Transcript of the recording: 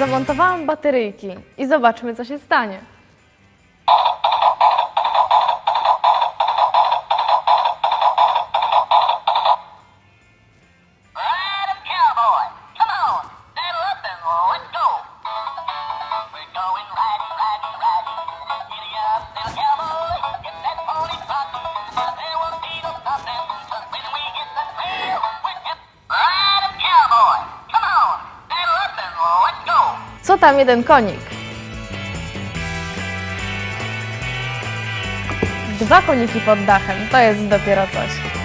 Zamontowałam bateryjki i zobaczmy, co się stanie. Co tam jeden konik? Dwa koniki pod dachem, to jest dopiero coś.